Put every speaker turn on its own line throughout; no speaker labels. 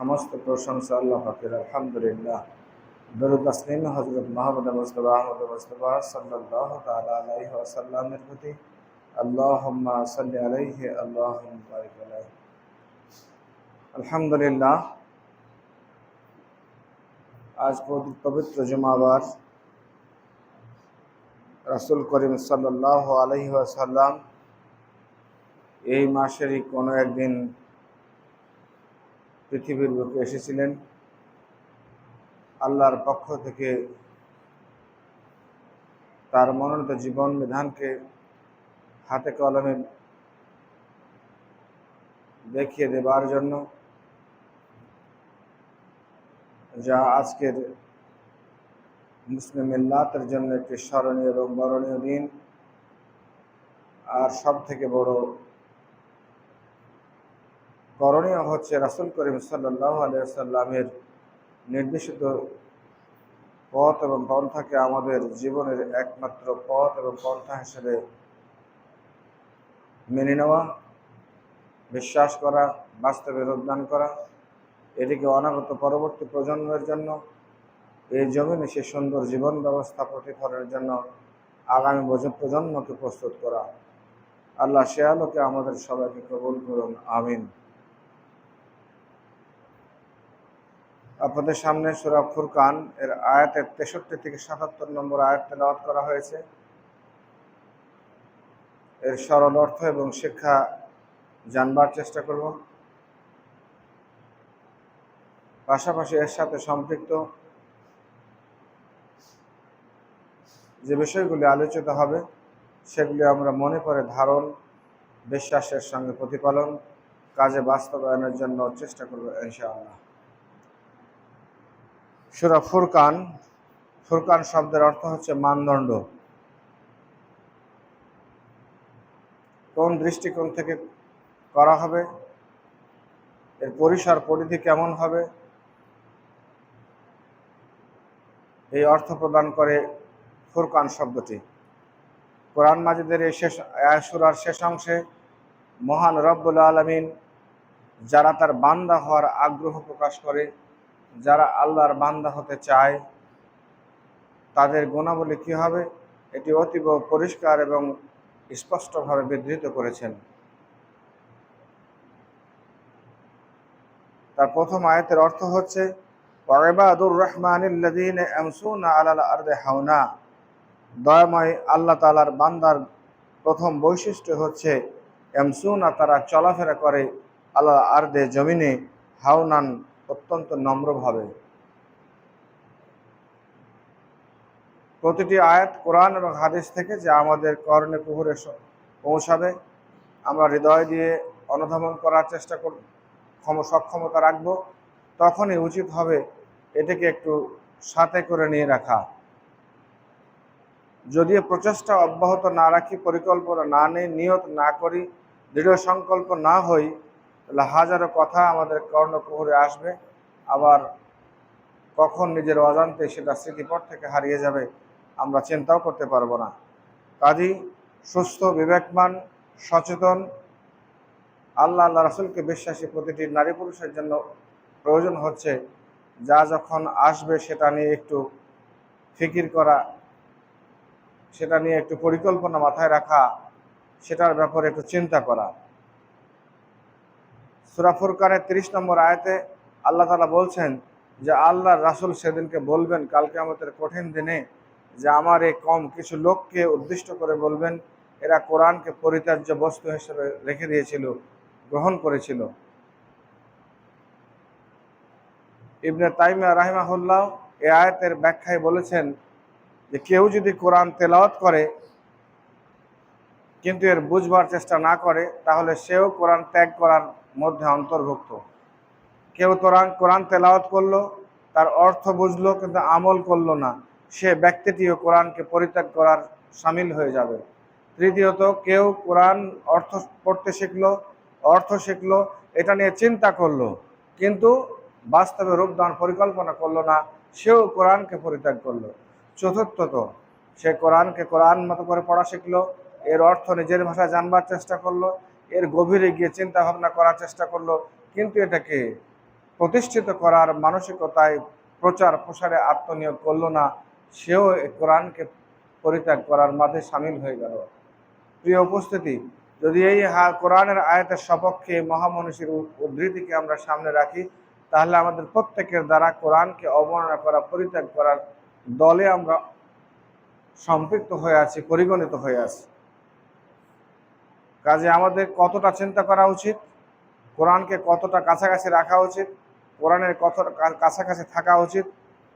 সমস্ত প্রশংসা আল্লাহ ফাকির আলহামদুলিল্লাহ। দরুদ আসলিম হজরত মাহমুদ মুস্তফা, আহমদ মুস্তফা সাল্লাহ তালা আলাইহি ওয়াসাল্লামের প্রতি। আল্লাহুম্মা সাল্লি আলাইহি আলাইহি। আলহামদুলিল্লাহ, আজ পবি- পবিত্র জুমাবার রাসূল করিম সাল্লাহ আলাইহি ওয়াসাল্লাম এই মাসেরই কোনো একদিন পৃথিবীর বুকে এসেছিলেন। আল্লাহর পক্ষ থেকে তার মনোনীত জীবন বিধানকে হাতে কলমে দেখিয়ে দেবার জন্য যা আজকের মুসলিম মিল্লাতের জন্য একটি স্মরণীয় এবং বরণীয় দিন। আর সব থেকে বড় করণীয় হচ্ছে রাসুল করিম সাল্লাহ আলিয়াল্লামের নির্দেশিত পথ এবং পন্থাকে আমাদের জীবনের একমাত্র পথ এবং পন্থা হিসেবে মেনে নেওয়া, বিশ্বাস করা, বাস্তবে রূপদান করা, এটিকে অনাগত পরবর্তী প্রজন্মের জন্য, এই জমিনে সে সুন্দর জীবন ব্যবস্থা প্রতিফলের জন্য আগামী বছর প্রজন্মকে প্রস্তুত করা। আল্লাহ সে আলোকে আমাদের সবাইকে কবুল করুন, আমিন। আপনাদের সামনে সুরা ফুরকান এর আয়াতের তেষট্টি থেকে সাতাত্তর নম্বর আয়াত তেলাওয়াত করা হয়েছে। এর সরল অর্থ এবং শিক্ষা জানবার চেষ্টা করব। পাশাপাশি এর সাথে সম্পৃক্ত যে বিষয়গুলি আলোচিত হবে, সেগুলি আমরা মনে করে ধারণ, বিশ্বাসের সঙ্গে প্রতিপালন, কাজে বাস্তবায়নের জন্য চেষ্টা করব ইনশাআল্লাহ। সুরা ফুরকান ফুরকান শব্দের অর্থ হচ্ছে মানদণ্ড। কোন দৃষ্টিকোণ থেকে করা হবে? এর পরিসর পরিধি কেমন হবে? এই অর্থ প্রদান করে ফুরকান শব্দটি। কোরআন মাজিদের এই শেষ সুরার শেষ অংশে, মহান রব্বুল আলমিন যারা তার বান্দা হওয়ার আগ্রহ প্রকাশ করে যারা আল্লাহর বান্দা হতে চায়, তাদের গুণাবলী কী হবে? এটি অতীব পরিষ্কার এবং স্পষ্টভাবে বিধৃত করেছেন। তার প্রথম আয়তের অর্থ হচ্ছে, ওয়াইবাদুর রহমানিল্লাদিন হাওনা। দয়াময় আল্লাহ তালার বান্দার প্রথম বৈশিষ্ট্য হচ্ছে এমসুনা তারা চলাফেরা করে আল্লাহ আর্দে জমিনে হাওনান অত্যন্ত নম্রভাবে। প্রতিটি আয়াত কোরআন এবং হাদিস থেকে যা আমাদের কর্ণে কুহুরে পৌঁছাবে, আমরা হৃদয় দিয়ে অনুধাবন করার চেষ্টা কর ক্ষম সক্ষমতা রাখব, তখনই উচিত হবে এটাকে একটু সাথে করে নিয়ে রাখা। যদিও প্রচেষ্টা অব্যাহত না রাখি, পরিকল্পনা না নেই নিয়ত না করি, দৃঢ় সংকল্প না হই তাহলে হাজারো কথা আমাদের কর্ণকুহরে আসবে। আবার কখন নিজের অজান্তে সেটা স্মৃতিপট থেকে হারিয়ে যাবে আমরা চিন্তাও করতে পারব না। কাজী, সুস্থ বিবেকমান সচেতন, আল্লাহ আল্লাহ রাসুলকে বিশ্বাসী প্রতিটি নারী পুরুষের জন্য প্রয়োজন হচ্ছে যা যখন আসবে সেটা নিয়ে একটু ফিকির করা, সেটা নিয়ে একটু পরিকল্পনা মাথায় রাখা, সেটার ব্যাপারে একটু চিন্তা করা। সুরা ফুরকানের তিরিশ নম্বর আয়তে আল্লাহ তালা বলছেন যে আল্লাহ রাসুল সেদিনকে বলবেন কালকে আমাদের কঠিন দিনে যে, আমার এই কম কিছু লোককে উদ্দিষ্ট করে বলবেন, এরা কোরআনকে পরিত্যাজ্য বস্তু হিসেবে রেখে দিয়েছিল, গ্রহণ করেছিল। ইবনে তাইমিয়া রাহিমাহুল্লাহ এ আয়াতের ব্যাখ্যায় বলেছেন যে, কেউ যদি কোরআন তেলাওয়াত করে কিন্তু এর বুঝবার চেষ্টা না করে, তাহলে সেও কোরআন ত্যাগ করার মধ্যে অন্তর্ভুক্ত। কেউ কোরআন কোরআন তেলাওয়াত করল, তার অর্থ বুঝলো কিন্তু আমল করল না। সে ব্যক্তিটিও কোরআনকে পরিত্যাগ করার সামিল হয়ে যাবে। তৃতীয়ত, কেউ কোরআন অর্থ পড়তে শিখলো, অর্থ শিখলো, এটা নিয়ে চিন্তা করল, কিন্তু বাস্তবে রূপদান পরিকল্পনা করল না, সেও কোরআনকে পরিত্যাগ করল। চতুর্থত, সে কোরআনকে কোরআন মতো করে পড়া শিখলো এর অর্থ নিজের ভাষায় জানবার চেষ্টা করল, এর গভীরে গিয়ে চিন্তা ভাবনা করার চেষ্টা করল, কিন্তু এটাকে প্রতিষ্ঠিত করার মানসিকতায় প্রচার প্রসারে আত্মনিয়োগ করল না, সেও কোরআনকে পরিত্যাগ করার মাঝে সামিল হয়ে গেল। প্রিয় উপস্থিতি, যদি এই কোরআনের আয়াতের সপক্ষে মহামনীষীর উদ্ধৃতিকে আমরা সামনে রাখি, তাহলে আমাদের প্রত্যেকের দ্বারা কোরআনকে অবমাননা করা, পরিত্যাগ করার দলে আমরা সম্পৃক্ত হয়ে আছি, পরিগণিত হয়ে আছি। কাজে আমাদের কতটা চিন্তা করা উচিত, কোরআনকে কতটা কাছাকাছি রাখা উচিত, কোরআনের কতটা কাছাকাছি থাকা উচিত,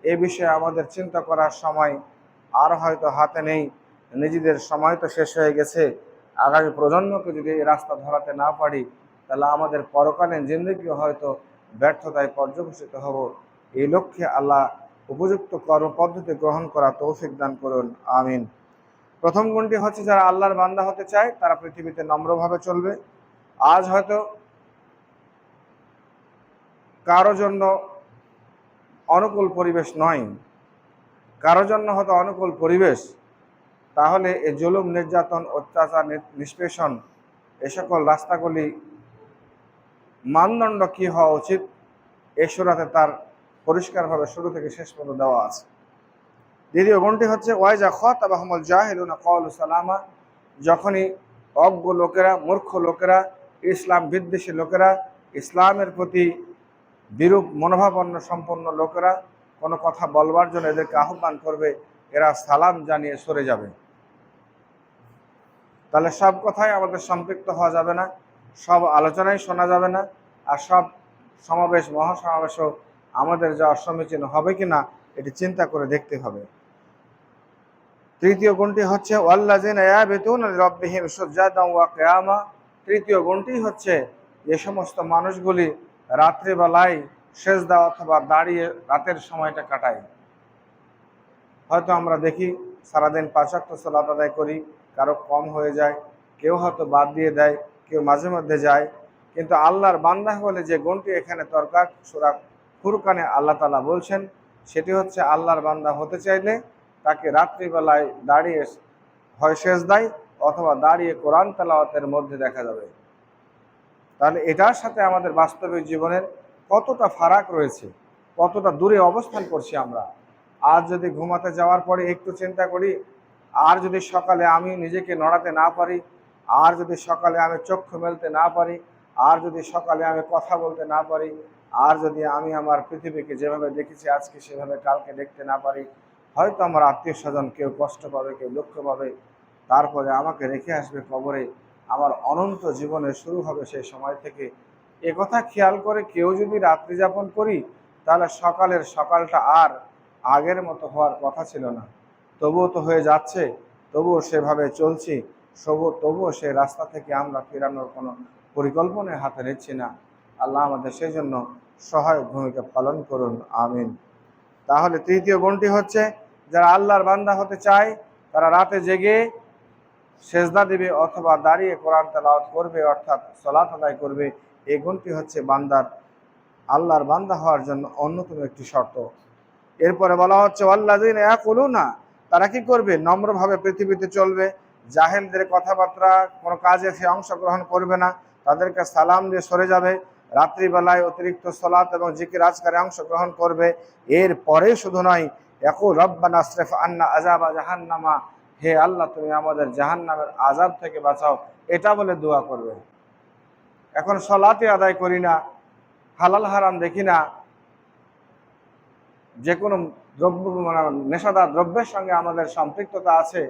এ বিষয়ে আমাদের চিন্তা করার সময় আর হয়তো হাতে নেই। নিজেদের সময় তো শেষ হয়ে গেছে। আগামী প্রজন্মকে যদি এই রাস্তা ধরাতে না পারি, তাহলে আমাদের পরকালীন জিন্দগিও হয়তো ব্যর্থতায় পর্যবেসিত হব। এই লক্ষ্যে আল্লাহ উপযুক্ত কর্মপদ্ধতি গ্রহণ করা তৌফিক দান করুন। আমিন। প্রথম গুণটি হচ্ছে যারা আল্লাহর বান্দা হতে চায়, তারা পৃথিবীতে নম্রভাবে চলবে। আজ হয়তো কারও জন্য অনুকূল পরিবেশ নয়। কারও জন্য হয়তো অনুকূল পরিবেশ। তাহলে এ জুলুম, নির্যাতন, অত্যাচার নিষ্পেষণ এ সকল রাস্তাগুলি মানদণ্ড কি হওয়া উচিত? এ সুরাতে তার পরিষ্কারভাবে শুরু থেকে শেষ পর্যন্ত দেওয়া আছে। দ্বিতীয় গুণটি হচ্ছে, ওয়াইজা খত আবাহমল জাহিলুনা কল সালামা। যখনই অজ্ঞ লোকেরা, মূর্খ লোকেরা, ইসলাম বিদ্বেষী লোকেরা, ইসলামের প্রতি বিরূপ মনোভাবাপন্ন সম্পন্ন লোকেরা কোনো কথা বলবার জন্য এদেরকে আহ্বান করবে, এরা সালাম জানিয়ে সরে যাবে। তাহলে সব কথাই আমাদের সম্পৃক্ত হওয়া যাবে না, সব আলোচনাই শোনা যাবে না, আর সব সমাবেশ, মহাসমাবেশও আমাদের যাওয়া সমীচীন হবে কি না এটি চিন্তা করে দেখতে হবে। তৃতীয় গুণটি হচ্ছে ওয়াল্লাজিন ইয়াবিতুন লিরাব্বিহিম সুজ্জাদান ওয়া কিয়ামা। তৃতীয় গুণটি হচ্ছে, যে সমস্ত মানুষগুলি রাত্রিবেলায় সেজদা অথবা দাঁড়িয়ে রাতের সময়টা কাটায়। হয়তো আমরা দেখি, সারাদিন পাঁচাক্ত সালাত আদায় করি, কারও কম হয়ে যায়, কেউ হয়তো বাদ দিয়ে দেয়, কেউ মাঝে মধ্যে যায়। কিন্তু আল্লাহর বান্দা বলে যে গুণটি এখানে দরকার সুরা ফুরকানে আল্লাহ তালা বলছেন, সেটি হচ্ছে আল্লাহর বান্দা হতে চাইলে তাকে রাত্রিবেলায় দাঁড়িয়ে হয় শেষ দেয় অথবা দাঁড়িয়ে কোরআন তালাওয়াতের মধ্যে দেখা যাবে। তাহলে এটার সাথে আমাদের বাস্তবিক জীবনের কতটা ফারাক রয়েছে, কতটা দূরে অবস্থান করছি আমরা? আজ যদি ঘুমাতে যাওয়ার পরে একটু চিন্তা করি, আর যদি সকালে আমি নিজেকে নড়াতে না পারি, আর যদি সকালে আমি চক্ষু মেলতে না পারি, আর যদি সকালে আমি কথা বলতে না পারি, আর যদি আমি আমার পৃথিবীকে যেভাবে দেখেছি আজকে সেভাবে কালকে দেখতে না পারি হয়তো আমার আত্মীয় স্বজন কেউ কষ্ট পাবে, কেউ দুঃখ পাবে, তারপরে আমাকে রেখে আসবে কবরে। আমার অনন্ত জীবনে শুরু হবে সেই সময় থেকে। কথা খেয়াল করে কেউ যদি রাত্রি যাপন করি, তাহলে সকালের সকালটা আর আগের মতো হওয়ার কথা ছিল না। তবুও তো হয়ে যাচ্ছে, তবুও সেভাবে চলছি সবু তবুও সেই রাস্তা থেকে আমরা ফেরানোর কোনো পরিকল্পনায় হাতে নিচ্ছি না। আল্লাহ আমাদের সেই জন্য সহায়ক ভূমিকা পালন করুন, আমিন। তাহলে তৃতীয় গুণটি হচ্ছে যারা আল্লাহর বান্দা হতে চায়, তারা রাতে জেগে সেজদা দেবে অথবা দাঁড়িয়ে কোরআন তেলাওয়াত করবে, অর্থাৎ সলাত আদায় করবে। এই গুণটি হচ্ছে বান্দার, আল্লাহর বান্দা হওয়ার জন্য অন্যতম একটি শর্ত। এরপরে বলা হচ্ছে আল্লাদিন এক না তারা কি করবে? নম্রভাবে পৃথিবীতে চলবে। জাহেলদের কথাবার্তা, কোনো কাজে সে অংশগ্রহণ করবে না। তাদেরকে সালাম দিয়ে সরে যাবে। রাত্রিবেলায় অতিরিক্ত সলাত এবং জিকির আজকারে অংশগ্রহণ করবে। এর পরে শুধু নয় একু রব্বানা আশরেফ আন্না আজাবা জাহান্নামা। হে আল্লাহ, তুমি আমাদের জাহান্নামের আজাব থেকে বাঁচাও। এটা বলে দোয়া করবে। এখন সলাতে আদায় করি না, হালাল হারাম দেখি না। যে কোনো দ্রব্য মানে নেশাদার দ্রব্যের সঙ্গে আমাদের সম্পৃক্ততা আছে।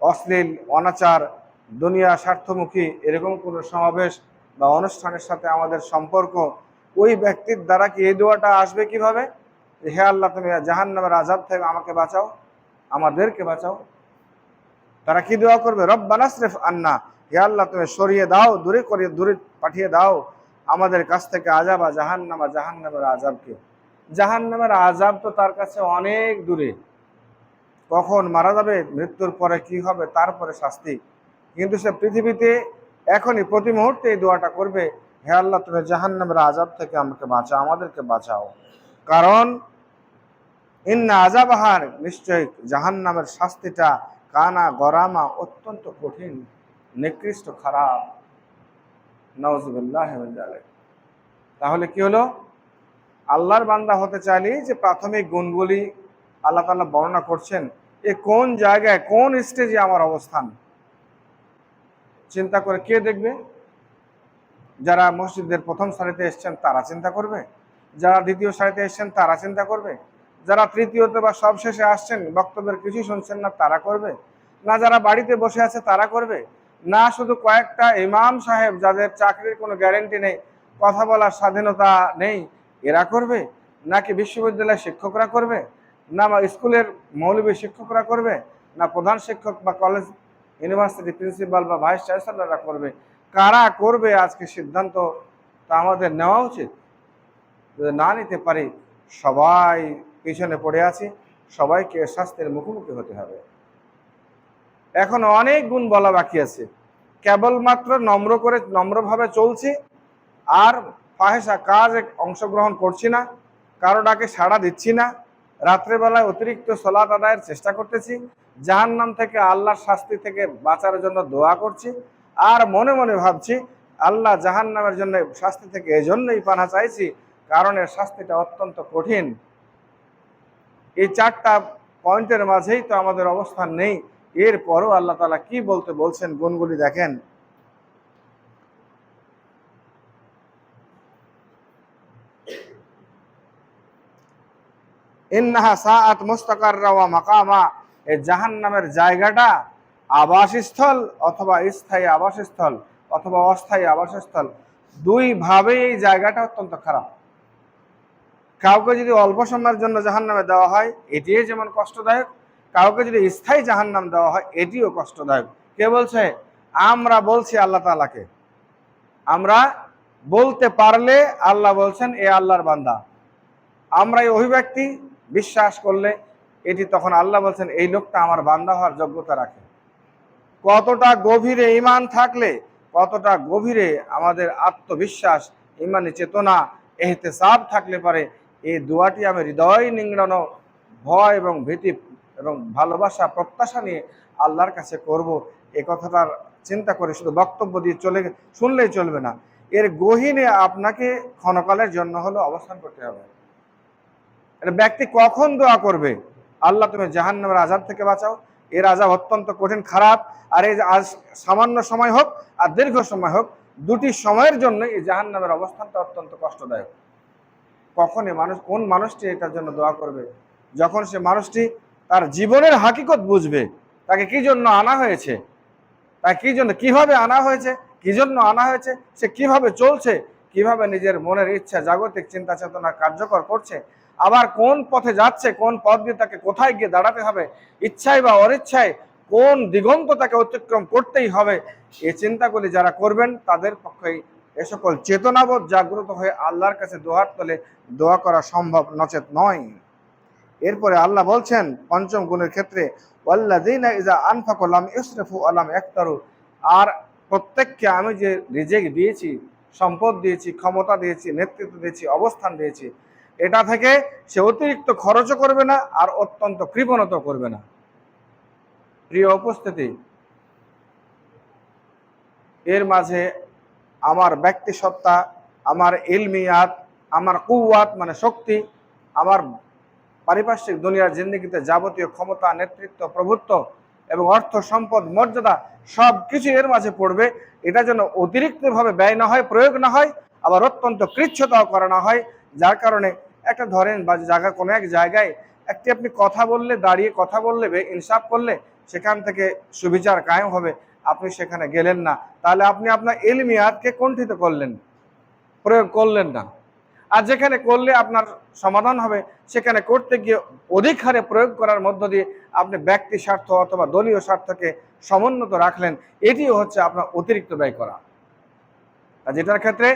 অশ্লীল, অনাচার, দুনিয়া স্বার্থমুখী, এরকম কোনো সমাবেশ বা অনুষ্ঠানের সাথে আমাদের সম্পর্ক, ওই ব্যক্তির দ্বারা কি এই দোয়াটা আসবে কীভাবে? হে আল্লাহ, তুমি জাহান নামের আজাব থেকে আমাকে বাঁচাও, আমাদেরকে বাঁচাও। তারা কি দোয়া করবে? রব বানাসরেফ আন্না, হে আল্লাহ, তুমি সরিয়ে দাও, দূরে করে দূরে পাঠিয়ে দাও আমাদের কাছ থেকে আজাব আর জাহান নামা জাহান নামের আজাবকে জাহান নামের আজাব তো তার কাছে অনেক দূরে। কখন মারা যাবে, মৃত্যুর পরে কি হবে, তারপরে শাস্তি। কিন্তু সে পৃথিবীতে এখনই প্রতি মুহূর্তে এই দোয়াটা করবে, হে আল্লাহ, তুমি জাহান নামের আজাব থেকে আমাকে বাঁচাও, আমাদেরকে বাঁচাও। কারণ ইন্না আজাবাহার নিশ্চয়ই জাহান নামের শাস্তিটা কানা গরামা অত্যন্ত কঠিন, নিকৃষ্ট, খারাপ। নওয়াজুবিল্লাহ তাহলে কি হলো? আল্লাহর বান্দা হতে চাইলে যে প্রাথমিক গুণগুলি আল্লাহ তাআলা বর্ণনা করছেন, এ কোন জায়গায়, কোন স্টেজে আমার অবস্থান? চিন্তা করে কে দেখবে? যারা মসজিদের প্রথম সারিতে এসছেন, তারা চিন্তা করবে? যারা দ্বিতীয় সারিতে এসছেন, তারা চিন্তা করবে। যারা তৃতীয়তে বা সবশেষে আসছেন, বক্তব্যের কিছুই শুনছেন না, তারা করবে। না যারা বাড়িতে বসে আছে, তারা করবে। না শুধু কয়েকটা ইমাম সাহেব, যাদের চাকরির কোনো গ্যারেন্টি নেই, কথা বলার স্বাধীনতা নেই, এরা করবে। নাকি বিশ্ববিদ্যালয়ের শিক্ষকরা করবে? না স্কুলের মৌলবী শিক্ষকরা করবে? না প্রধান শিক্ষক বা কলেজ ইউনিভার্সিটি প্রিন্সিপাল বা ভাইস চ্যান্সেলররা করবে? কারা করবে আজকে সিদ্ধান্ত? তা আমাদের নেওয়া উচিত। যদি না নিতে পারি, সবাই পিছনে পড়ে আছি, সবাইকে স্বাস্থ্যের মুখোমুখি হতে হবে। এখন অনেক গুণ বলা বাকি আছে। কেবলমাত্র নম্র করে, নম্রভাবে চলছি, আর ফাহেসা কাজে অংশগ্রহণ করছি না, কারও ডাকে সাড়া দিচ্ছি না। রাত্রেবেলায় অতিরিক্ত সলাত আদায়ের চেষ্টা করতেছি জাহান নাম থেকে আল্লাহর শাস্তি থেকে বাঁচার জন্য দোয়া করছি, আর মনে মনে ভাবছি, আল্লাহ জাহান নামের জন্য শাস্তি থেকে এজন্যই পানা চাইছি কারণ এর শাস্তিটা অত্যন্ত কঠিন। এই চারটা পয়েন্টের মাঝেই তো আমাদের অবস্থান নেই। এরপরও আল্লাহ তালা কি বলতে বলছেন গুণগুলি দেখেন। ইন্নাহা সাআত মুস্তাকাররা ওয়া মাকামা। এই জাহান্নামের জায়গাটা আবাসস্থল অথবা স্থায়ী আবাসস্থল অথবা অস্থায়ী আবাসস্থল। দুইভাবেই এই জায়গাটা অত্যন্ত খারাপ। কাউকে যদি অল্প সময়ের জন্য জাহান্নামে দেওয়া হয়, এটিও যেমন কষ্টদায়ক, কাউকে যদি স্থায়ী জাহান্নাম দেওয়া হয়, এটিও কষ্টদায়ক। কে বলছে? আমরা বলছি আল্লাহ তালাকে আমরা বলতে পারলে আল্লাহ বলছেন, এ আল্লাহর বান্দা। আমরা এই অভিব্যক্তি বিশ্বাস করলে এটি তখন আল্লাহ বলছেন, এই লোকটা আমার বান্দা হওয়ার যোগ্যতা রাখে। কতটা গভীরে ইমান থাকলে, কতটা গভীরে আমাদের আত্মবিশ্বাস, ইমানি চেতনা, এহতেসাব থাকলে পারে এই দোয়াটি আমি হৃদয় নিংড়ানো, ভয় এবং ভীতি এবং ভালোবাসা, প্রত্যাশা নিয়ে আল্লাহর কাছে করব। এই কথাটার চিন্তা করে শুধু বক্তব্য দিয়ে চলে শুনলেই চলবে না। এর গহীনে আপনাকে ক্ষণকালের জন্য হলো অবস্থান করতে হবে। এটা ব্যক্তি কখন দোয়া করবে? আল্লাহ তুমি জাহান্নামের আজাদ থেকে বাঁচাও। এর আজাব অত্যন্ত কঠিন, খারাপ। আর এই আজ সামান্য সময় হোক আর দীর্ঘ সময় হোক, দুটি সময়ের জন্য এই জাহান্নামের অবস্থানটা অত্যন্ত কষ্টদায়ক। কখনই মানুষ, কোন মানুষটি এটার জন্য দোয়া করবে? যখন সে মানুষটি তার জীবনের হাকিকত বুঝবে, তাকে কি জন্য আনা হয়েছে? তাকে কি জন্য, কীভাবে আনা হয়েছে, কি জন্য আনা হয়েছে, সে কীভাবে চলছে, কীভাবে নিজের মনের ইচ্ছা, জাগতিক চিন্তা চেতনা কার্যকর করছে, আবার কোন পথে যাচ্ছে, কোন পথ দিয়ে তাকে কোথায় গিয়ে দাঁড়াতে হবে, ইচ্ছায় বা অনিচ্ছায় কোন দিগন্ত তাকে অতিক্রম করতেই হবে এই চিন্তাগুলি যারা করবেন, তাদের পক্ষে এ সকল চেতনাবোধ জাগ্রত হয়ে আল্লাহর কাছে দোয়ার তলে দোয়া করা সম্ভব, নচেত নয়। এরপরে আল্লাহ বলছেন, পঞ্চম গুণের ক্ষেত্রে, ওয়াল্লাযীনা ইযা আনফাকু লাম ইসরিফু ওয়া লাম আর প্রত্যেককে আমি যে রিজেক দিয়েছি, সম্পদ দিয়েছি, ক্ষমতা দিয়েছি, নেতৃত্ব দিয়েছি, অবস্থান দিয়েছি, এটা থেকে সে অতিরিক্ত খরচও করবে না আর অত্যন্ত কৃপণতা করবে না। প্রিয় উপস্থিতি, এর মাঝে আমার ব্যক্তি সত্তা আমার ইলমিয়াত, আমার কুয়াত মানে শক্তি, আমার পারিপার্শ্বিক দুনিয়ার জিন্দগিতে যাবতীয় ক্ষমতা, নেতৃত্ব, প্রভুত্ব এবং অর্থ, সম্পদ, মর্যাদা সব কিছু এর মাঝে পড়বে। এটা যেন অতিরিক্তভাবে ব্যয় না হয়, প্রয়োগ না হয়, আবার অত্যন্ত কৃচ্ছতাও করা না হয়। যার কারণে একটা ধরেন বা জায়গা, কোনো এক জায়গায় একটি আপনি কথা বললে, দাঁড়িয়ে কথা বললে ইনসাফ করলে সেখান থেকে সুবিচার কায়েম হবে। আপনি সেখানে গেলেন না। তাহলে আপনি আপনার এলমিয়াতকে কণ্ঠিত করলেন। প্রয়োগ করলেন না। আর যেখানে করলে আপনার সমাধান হবে, সেখানে করতে গিয়ে অধিক হারে প্রয়োগ করার মধ্য দিয়ে আপনি ব্যক্তি স্বার্থ অথবা দলীয় স্বার্থকে সমুন্নত রাখলেন, এটিও হচ্ছে আপনার অতিরিক্ত ব্যয় করা। আর যেটার ক্ষেত্রে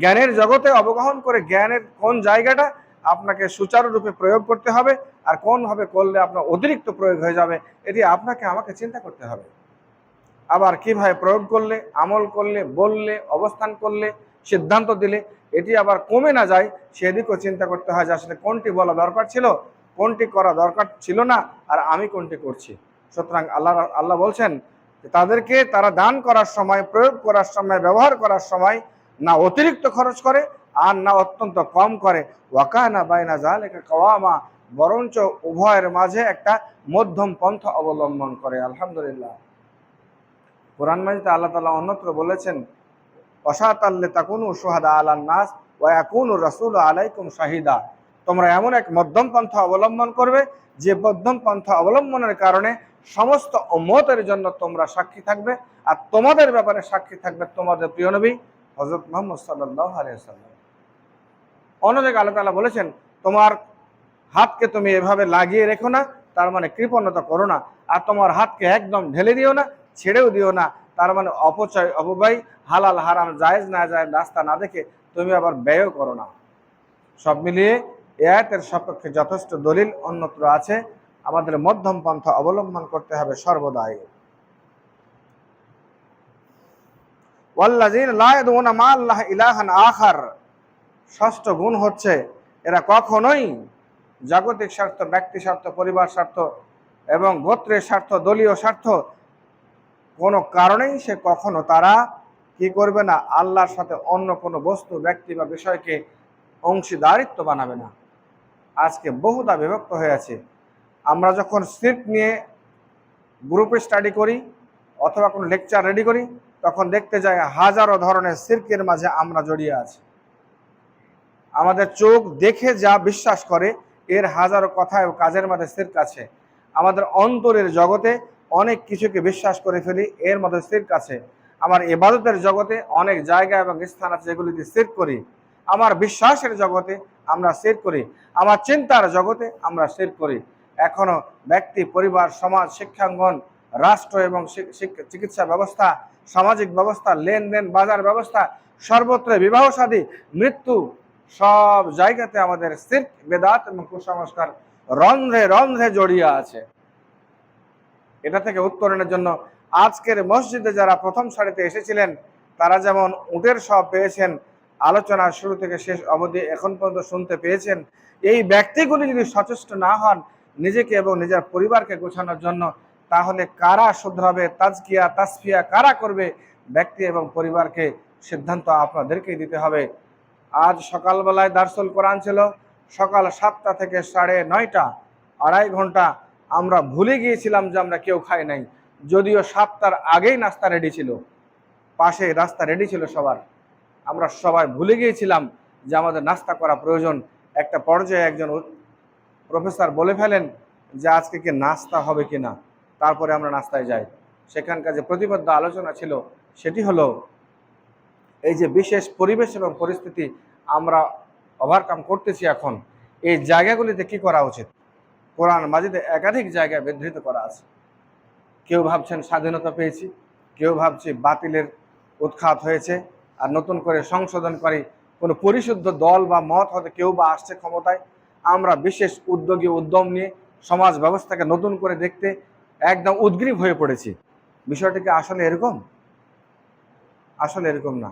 জ্ঞানের জগতে অবগাহন করে জ্ঞানের কোন জায়গাটা আপনাকে সুচারুরূপে প্রয়োগ করতে হবে, আর কোনভাবে করলে আপনার অতিরিক্ত প্রয়োগ হয়ে যাবে, এটি আপনাকে আমাকে চিন্তা করতে হবে। আবার কীভাবে প্রয়োগ করলে, আমল করলে, বললে, অবস্থান করলে, সিদ্ধান্ত দিলে, এটি আবার কমে না যায়, সেদিকেও চিন্তা করতে হয় যে আসলে কোনটি বলা দরকার ছিল, কোনটি করা দরকার ছিল না, আর আমি কোনটি করছি। সুতরাং আল্লাহ আল্লাহ বলছেন যে তাদেরকে তারা দান করার সময়, প্রয়োগ করার সময়, ব্যবহার করার সময় না অতিরিক্ত খরচ করে, আর না অত্যন্ত কম করে। ওয়াকানা বাইনা জালেকা কাওয়ামা, বরঞ্চ উভয়ের মাঝে একটা মধ্যম পন্থা অবলম্বন করে। আলহামদুলিল্লাহ। কোরআন মাজিদে আল্লাহ তালা অন্যত্র বলেছেন অসাত আল্লে তাকুনু সোহাদা আলান নাস ওয়াকুনু রাসুল আলাইকুম শাহিদা। তোমরা এমন এক মধ্যম পন্থা অবলম্বন করবে, যে মধ্যম পন্থা অবলম্বনের কারণে সমস্ত উম্মতের জন্য তোমরা সাক্ষী থাকবে আর তোমাদের ব্যাপারে সাক্ষী থাকবে তোমাদের প্রিয় নবী হজরত মোহাম্মদ সাল্লাহ আলিয়াল্লাম অন্য আল্লাহ তালা বলেছেন, তোমার হাতকে তুমি এভাবে লাগিয়ে রেখো না, তার মানে কৃপণতা করো না, আর তোমার হাতকে একদম ঢেলে দিও না ছেড়েও দিও না। তার মানে অপচয়, অপব্যয়, হালাল, হারাম, জায়েজ, না যায় রাস্তা না দেখে তুমি আবার ব্যয়ও করো না। সব মিলিয়ে এ আয়াতের সপক্ষে যথেষ্ট দলিল অন্যত্র আছে। আমাদের মধ্যম পন্থা অবলম্বন করতে হবে সর্বদাই। ষষ্ঠ গুণ হচ্ছে এরা কখনোই জাগতিক স্বার্থ, ব্যক্তি স্বার্থ, পরিবার স্বার্থ এবং গোত্রের স্বার্থ, দলীয় স্বার্থ কোনো কারণেই সে কখনো তারা কি করবে না, আল্লাহর সাথে অন্য কোনো বস্তু, ব্যক্তি বা বিষয়কে অংশীদারিত্ব বানাবে না। আজকে বহুদা বিভক্ত হয়ে আছে। আমরা যখন সিট নিয়ে গ্রুপে স্টাডি করি অথবা কোনো লেকচার রেডি করি, তখন দেখতে যাই হাজারো ধরনের সির্কের মাঝে আমরা জড়িয়ে আছি। আমাদের চোখ দেখে যা বিশ্বাস করে, এর হাজারো কথা এবং কাজের মাঝে সির্ক আছে। আমাদের অন্তরের জগতে অনেক কিছুকে বিশ্বাস করে ফেলি, এর মধ্যে সির্ক আছে। আমার এবাদতের জগতে অনেক জায়গা এবং স্থান আছে যেগুলিতে সির করি। আমার বিশ্বাসের জগতে আমরা সির করি। আমার চিন্তার জগতে আমরা সির করি। এখনও ব্যক্তি, পরিবার, সমাজ, শিক্ষাঙ্গন, রাষ্ট্র এবং চিকিৎসা ব্যবস্থা, সামাজিক ব্যবস্থা, লেনদেন, বাজার ব্যবস্থা, সর্বত্র বিবাহ সাদী, মৃত্যু, সব জায়গাতে আমাদের সির্ক, বেদাত এবং কুসংস্কার রন্ধ্রে রন্ধ্রে জড়িয়ে আছে। এটা থেকে উত্তরণের জন্য আজকের মসজিদে যারা প্রথম সারিতে এসেছিলেন, তারা যেমন উটের সব পেয়েছেন আলোচনা শুরু থেকে শেষ অবধি এখন পর্যন্ত শুনতে পেয়েছেন। এই ব্যক্তিগুলি যদি সচেষ্ট না হন নিজেকে এবং নিজের পরিবারকে গোছানোর জন্য, তাহলে কারা শুধরাবে তাজকিয়া, তাসফিয়া কারা করবে? ব্যক্তি এবং পরিবারকে সিদ্ধান্ত আপনাদেরকেই দিতে হবে। আজ সকালবেলায় দার্সুল কোরআন ছিল, সকাল সাতটা থেকে সাড়ে নয়টা, আড়াই ঘণ্টা আমরা ভুলে গিয়েছিলাম যে আমরা কেউ খাই নাই। যদিও সাতটার আগেই নাস্তা রেডি ছিল, পাশে রাস্তা রেডি ছিল সবার। আমরা সবাই ভুলে গিয়েছিলাম যে আমাদের নাস্তা করা প্রয়োজন। একটা পর্যায়ে একজন প্রফেসর বলে ফেলেন যে আজকে কি নাস্তা হবে কি না তারপরে আমরা নাস্তায় যাই। সেখানকার যে প্রতিবদ্ধ আলোচনা ছিল, সেটি হলো, এই যে বিশেষ পরিবেশ এবং পরিস্থিতি আমরা ওভারকাম করতেছি এখন, এই জায়গাগুলিতে কি করা উচিত? কোরআন মাজিদে একাধিক জায়গায় বিধৃত করা আছে। কেউ ভাবছেন স্বাধীনতা পেয়েছি, কেউ ভাবছে বাতিলের উৎখাত হয়েছে, আর নতুন করে সংশোধন করে, কোনো পরিশুদ্ধ দল বা মত হতে কেউ বা আসছে ক্ষমতায়। আমরা বিশেষ উদ্যোগী উদ্যম নিয়ে সমাজ ব্যবস্থাকে নতুন করে দেখতে একদম উদ্গ্রীব হয়ে পড়েছি। বিষয়টি কি আসলে এরকম? আসলে এরকম না।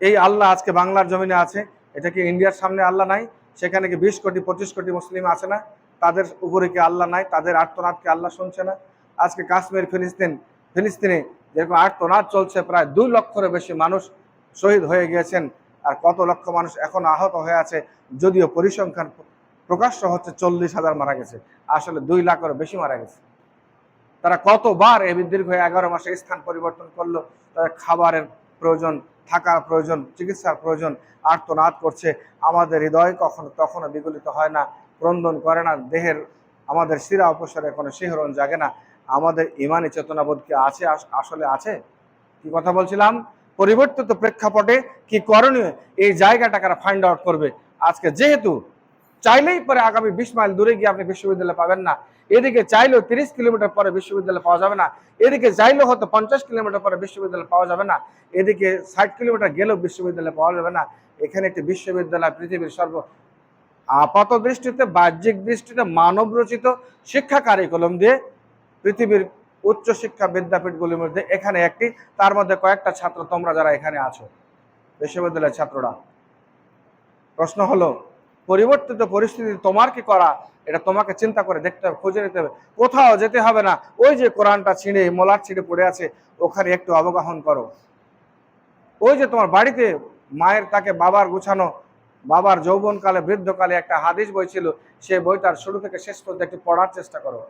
এই আল্লাহ আজকে বাংলার জমিনে আছে, এটা কি ইন্ডিয়ার সামনে আল্লাহ নাই? সেখানে কি বিশ কোটি, পঁচিশ কোটি মুসলিম আছে না? তাদের উপরে কি আল্লাহ নাই? তাদের আর্তনাদকে আল্লাহ শুনছে না? আজকে কাশ্মীর, ফিলিস্তিন, ফিলিস্তিনে যেরকম আর্তনাদ চলছে, প্রায় দুই লক্ষেরও বেশি মানুষ শহীদ হয়ে গিয়েছেন আর কত লক্ষ মানুষ এখন আহত হয়ে আছে, যদিও পরিসংখ্যান প্রকাশ্য হচ্ছে চল্লিশ হাজার মারা গেছে। আসলে দুই লাখেরও বেশি মারা গেছে। তারা কতবার এই দীর্ঘ এগারো মাসে স্থান পরিবর্তন করল? তাদের খাবারের প্রয়োজন থাকার প্রয়োজন, চিকিৎসার প্রয়োজন আর্তনাদ করছে। আমাদের হৃদয় কখনো তখনও বিগলিত হয় না, ক্রন্দন করে না, দেহের আমাদের শিরা অপসরে কোনো শিহরণ জাগে না। আমাদের ইমানি চেতনাবোধ কি আছে আসলে আছে? কি কথা বলছিলাম? পরিবর্তিত প্রেক্ষাপটে কি করণীয়? এই জায়গাটা কারা ফাইন্ড আউট করবে। আজকে যেহেতু চাইলেই পরে আগামী বিশ মাইল দূরে গিয়ে আপনি বিশ্ববিদ্যালয় পাবেন না। এদিকে চাইলেও তিরিশ কিলোমিটার পরে বিশ্ববিদ্যালয় পাওয়া যাবে না। এদিকে চাইলেও হয়তো পঞ্চাশ কিলোমিটার পরে বিশ্ববিদ্যালয় পাওয়া যাবে না। এদিকে ষাট কিলোমিটার গেলেও বিশ্ববিদ্যালয় পাওয়া যাবে না। এখানে একটি বিশ্ববিদ্যালয়, পৃথিবীর সর্ব আপাত দৃষ্টিতে, বাহ্যিক দৃষ্টিতে, মানব রচিত শিক্ষা কারিকুলম দিয়ে পৃথিবীর উচ্চ শিক্ষা বিদ্যাপীঠগুলির মধ্যে এখানে একটি, তার মধ্যে কয়েকটা ছাত্র তোমরা যারা এখানে আছো। বিশ্ববিদ্যালয়ের ছাত্ররা। প্রশ্ন হলো পরিবর্তিত পরিস্থিতি তোমার কি করা? এটা তোমাকে চিন্তা করে দেখতে হবে, খুঁজে নিতে হবে। কোথাও যেতে হবে না। ওই যে কোরআনটা ছিঁড়ে, মোলার ছিঁড়ে পড়ে আছে, ওখানে একটু অবগাহন করো। ওই যে তোমার বাড়িতে মায়ের তাকে বাবার গুছানো, বাবার যৌবনকালে, বৃদ্ধকালে একটা হাদিস বই ছিল সে বইটার শুরু থেকে শেষ পর্যন্ত একটু পড়ার চেষ্টা করো।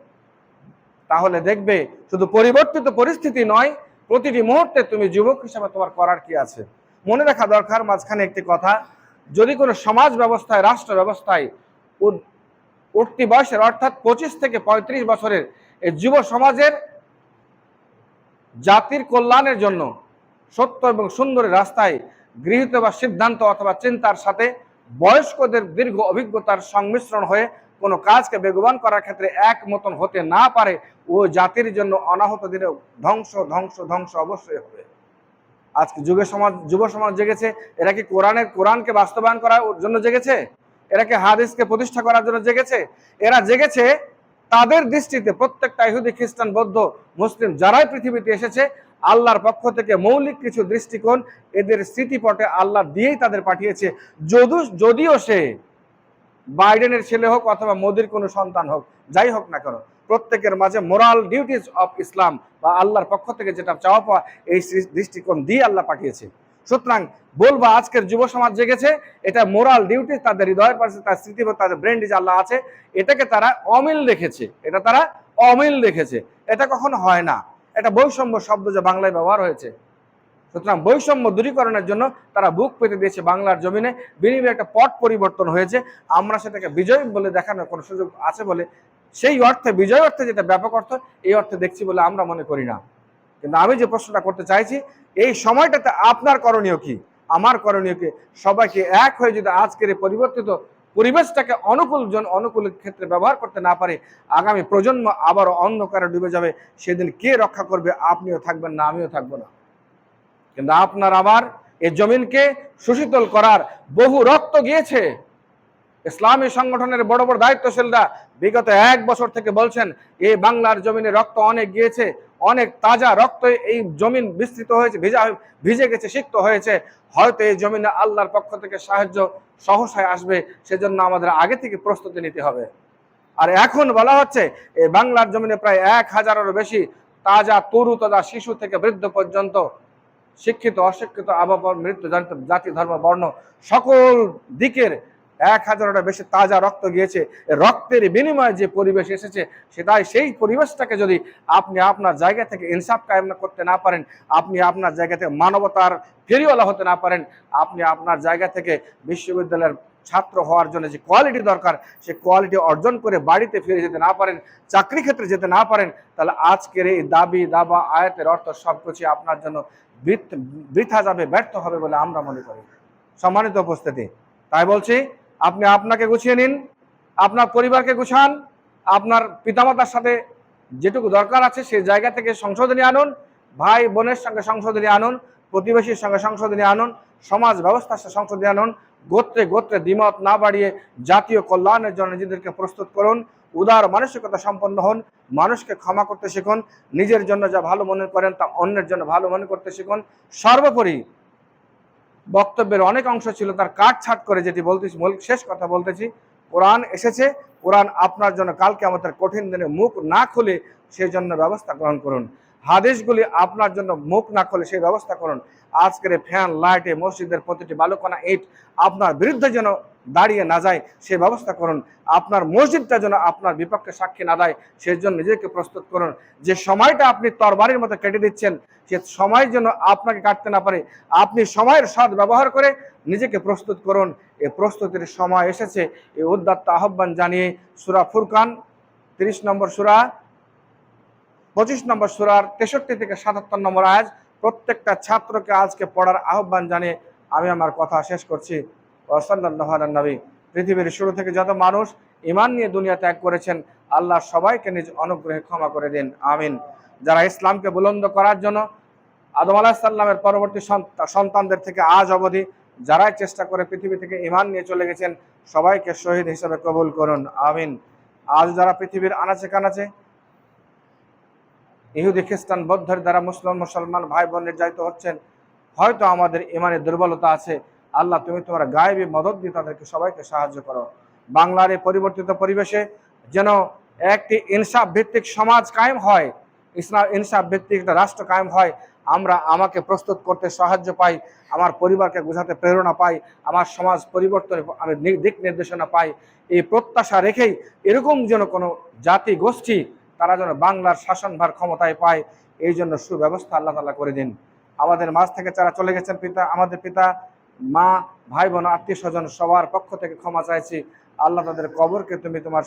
তাহলে দেখবে, শুধু পরিবর্তিত পরিস্থিতি নয়, প্রতিটি মুহূর্তে তুমি যুবক হিসাবে তোমার করার কি আছে? মনে রাখা দরকার, মাঝখানে একটি কথা যদি কোনো সমাজ ব্যবস্থায়, রাষ্ট্র ব্যবস্থায় উঠতি বয়সের অর্থাৎ পঁচিশ থেকে পঁয়ত্রিশ বছরের এই যুব সমাজের জাতির কল্যাণের জন্য সত্য এবং সুন্দরের রাস্তায় গৃহীত বা সিদ্ধান্ত অথবা চিন্তার সাথে বয়স্কদের দীর্ঘ অভিজ্ঞতার সংমিশ্রণ হয়ে কোনো কাজকে বেগবান করার ক্ষেত্রে এক মতন হতে না পারে, ও জাতির জন্য অনাহত দিনে ধ্বংস ধ্বংস ধ্বংস অবশ্যই হবে। আজকে যুগ সমাজ, যুব সমাজ জেগেছে, এরা কি কোরআনের, কোরআনকে বাস্তবায়ন করার জন্য জেগেছে? এরা কি হাদিসকে প্রতিষ্ঠা করার জন্য জেগেছে? এরা জেগেছে তাদের দৃষ্টিতে প্রত্যেকটা ইহুদি, খ্রিস্টান, বৌদ্ধ, মুসলিম যারাই পৃথিবীতে এসেছে, আল্লাহর পক্ষ থেকে মৌলিক কিছু দৃষ্টিকোণ এদের স্মৃতিপটে আল্লাহ দিয়েই তাদের পাঠিয়েছে। যদিও যদিও সে বাইডেনের ছেলে হোক অথবা মোদির কোনো সন্তান হোক, যাই হোক না কেন প্রত্যেকের মাঝে মোরাল ডিউটিস অফ ইসলাম বা আল্লাহর পক্ষ থেকে যেটা চাওয়া পাওয়া, এই দৃষ্টিকোণ দিয়ে আল্লাহ পাঠিয়েছে। সুতরাং বলব, আজকের যুব সমাজ জেগেছে, এটা মোরাল ডিউটি তাদের হৃদয়ের পাশে, তার স্মৃতি তাদের ব্রেন যে আল্লাহ আছে, এটাকে তারা অমিল রেখেছে। এটা তারা অমিল রেখেছে। এটা কখনো হয় না। এটা বৈষম্য শব্দ যে বাংলায় ব্যবহার হয়েছে। সুতরাং বৈষম্য দূরীকরণের জন্য তারা বুক পেতে দিয়েছে বাংলার জমিনে। বিনিময়ে একটা পট পরিবর্তন হয়েছে। আমরা সেটাকে বিজয় বলে দেখানোর কোনো সুযোগ আছে বলে সেই অর্থে, বিজয় অর্থে যেটা ব্যাপক অর্থ, এই অর্থে দেখছি বলে আমরা মনে করি না। কিন্তু আমি যে প্রশ্নটা করতে চাইছি, এই সময়টাতে আপনার করণীয় কি? আমার করণীয় কি? সবাইকে এক হয়ে যদি আজকের এই পরিবর্তিত পরিবেশটাকে অনুকূল জন, অনুকূল ক্ষেত্রে ব্যবহার করতে না পারে, আগামী প্রজন্ম আবারও অন্ধকারে ডুবে যাবে, সেদিন কে রক্ষা করবে? আপনিও থাকবেন না, আমিও থাকব না। কিন্তু আপনার আবার এই জমিনকে সুশীতল করার বহু রক্ত গিয়েছে। ইসলামী সংগঠনের বড় বড় দায়িত্বশীলরা বিগত এক বছর থেকে বলছেন, এই বাংলার জমিনে রক্ত অনেক গিয়েছে, অনেক তাজা রক্ত এই জমিন বিস্তৃত হয়েছে, ভিজা ভিজে গেছে, সিক্ত হয়েছে। হয়তো এই জমিনে আল্লাহর পক্ষ থেকে সাহায্য সহসায় আসবে, সেজন্য আমাদের আগে থেকে প্রস্তুতি নিতে হবে। আর এখন বলা হচ্ছে এই বাংলার জমিনে প্রায় এক হাজারেরও বেশি তাজা তরু তাজা শিশু থেকে বৃদ্ধ পর্যন্ত শিক্ষিত, অশিক্ষিত আবহাওয়া মৃত্যু জাতি, ধর্ম, বর্ণ সকল দিকের এক হাজারটা বেশি তাজা রক্ত গিয়েছে। রক্তের বিনিময়ে যে পরিবেশ এসেছে, সেটাই সেই পরিবেশটাকে যদি আপনি আপনার জায়গা থেকে ইনসাফ কায়েম করতে না পারেন, আপনি আপনার জায়গা থেকে মানবতার ফেরিওয়ালা হতে না পারেন, আপনি আপনার জায়গা থেকে বিশ্ববিদ্যালয়ের ছাত্র হওয়ার জন্য যে কোয়ালিটি দরকার, সে কোয়ালিটি অর্জন করে বাড়িতে ফিরে যেতে না পারেন, চাকরি ক্ষেত্রে যেতে না পারেন, তাহলে আজকের এই দাবি, দাবা, আয়াতের অর্থ সবকিছু আপনার জন্য বৃথ- যাবে, ব্যর্থ হবে বলে আমরা মনে করি। সম্মানিত উপস্থিতি, তাই বলছি আপনি আপনাকে গুছিয়ে নিন, আপনার পরিবারকে গুছান, আপনার পিতামাতার সাথে যেটুকু দরকার আছে সেই জায়গা থেকে সংশোধনী আনুন, ভাই বোনের সঙ্গে সংশোধনী আনুন, প্রতিবেশীর সঙ্গে সংশোধনী আনুন, সমাজ ব্যবস্থার সাথে সংশোধনী আনুন, গোত্রে গোত্রে দ্বিমত না বাড়িয়ে জাতীয় কল্যাণের জন্য নিজেদেরকে প্রস্তুত করুন, উদার মানসিকতা সম্পন্ন হন, মানুষকে ক্ষমা করতে শিখুন, নিজের জন্য যা ভালো মনে করেন তা অন্যের জন্য ভালো মনে করতে শিখুন, সর্বোপরি বক্তব্যের অনেক অংশ ছিল, তার কাট ছাট করে যেটি বলতেছি মৌলিক শেষ কথা বলতেছি, কোরআন এসেছে, কোরআন আপনার জন্য কালকে আমাদের কঠিন দিনে মুখ না খুলে সেই জন্য ব্যবস্থা গ্রহণ করুন। হাদিসগুলি আপনার জন্য মুখ না খুলে সেই ব্যবস্থা করুন। আজকের ফ্যান, লাইটে মসজিদের প্রতিটি বালুকণা, ইট আপনার বিরুদ্ধে যেন দাঁড়িয়ে না যায় সে ব্যবস্থা করুন। আপনার মসজিদটা যেন আপনার বিপক্ষে সাক্ষী না দেয় সেই জন্য নিজেকে প্রস্তুত করুন। যে সময়টা আপনি তরবারির মতো কেটে দিচ্ছেন, সে সময় যেন আপনাকে কাটতে না পারে। আপনি সময়ের সৎ ব্যবহার করে নিজেকে প্রস্তুত করুন। এ প্রস্তুতির সময় এসেছে। এই উদ্যাত্ত আহ্বান জানিয়ে সুরা ফুরকান, তিরিশ নম্বর সুরা পঁচিশ নম্বর সুরার তেষট্টি থেকে সাতাত্তর নম্বর আয়াজ। প্রত্যেকটা ছাত্রকে আজকে পড়ার আহ্বান জানিয়ে আমি আমার কথা শেষ করছি। নবী পৃথিবীর শুরু থেকে যত মানুষ ইমান নিয়ে দুনিয়া ত্যাগ করেছেন, আল্লাহ সবাইকে নিজ অনুগ্রহে ক্ষমা করে দিন। আমিন। যারা ইসলামকে বুলন্দ করার জন্য আদম আলাহিসাল্লামের পরবর্তী সন্তা- সন্তানদের থেকে আজ অবধি যারাই চেষ্টা করে পৃথিবী থেকে ইমান নিয়ে চলে গেছেন, সবাইকে শহীদ হিসেবে কবুল করুন। আমিন। আজ যারা পৃথিবীর আনাচে কানাচে ইহুদি খ্রিস্টান বৌদ্ধের দ্বারা মুসলিম, মুসলমান ভাই বোন নির্যাতিত হচ্ছেন, হয়তো আমাদের ইমানের দুর্বলতা আছে। আল্লাহ, তুমি তোমার গায়েবী মদত দিয়ে তাদেরকে সবাইকে সাহায্য করো। বাংলার এই পরিবর্তিত পরিবেশে যেন একটি ইনসাফ ভিত্তিক সমাজ কায়েম হয়, ইসলাম ইনসাফ ভিত্তিক একটা রাষ্ট্র কায়েম হয়, আমরা আমাকে প্রস্তুত করতে সাহায্য পাই, আমার পরিবারকে বোঝাতে প্রেরণা পাই, আমার সমাজ পরিবর্তনে আমি দিক নির্দেশনা পাই। এই প্রত্যাশা রেখেই এরকম যেন কোনো জাতি গোষ্ঠী তারা যেন বাংলার শাসনভার ক্ষমতায় পায়, এই জন্য সুব্যবস্থা আল্লাহ তালা করে দিন। আমাদের মাঝ থেকে যারা চলে গেছেন পিতা, আমাদের পিতা, মা ভাই বোন আত্মীয় স্বজন সবার পক্ষ থেকে ক্ষমা চাইছি। আল্লাহ তাদের কবরকে তুমি তোমার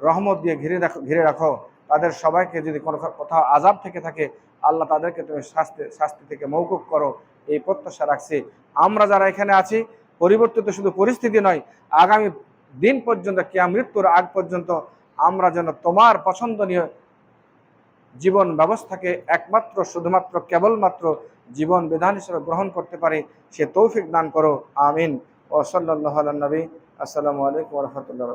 রহমত দিয়ে ঘিরে রাখো ঘিরে রাখো। তাদের সবাইকে যদি কোনো কোথাও আজাব থেকে থাকে, আল্লাহ তাদেরকে তুমি শাস্তি শাস্তি থেকে মৌকুব করো। এই প্রত্যাশা রাখছি। আমরা যারা এখানে আছি, পরিবর্তিত শুধু পরিস্থিতি নয়, আগামী দিন পর্যন্ত, কেয়া মৃত্যুর আগ পর্যন্ত আমরা যেন তোমার পছন্দনীয় জীবন ব্যবস্থাকে একমাত্র, শুধুমাত্র, কেবলমাত্র জীবন বিধান হিসেবে গ্রহণ করতে পারি, সে তৌফিক দান করো, আমিন। ও সাল্লাহ নবী আসসালামু আলাইকুম রহমতুল্লাহ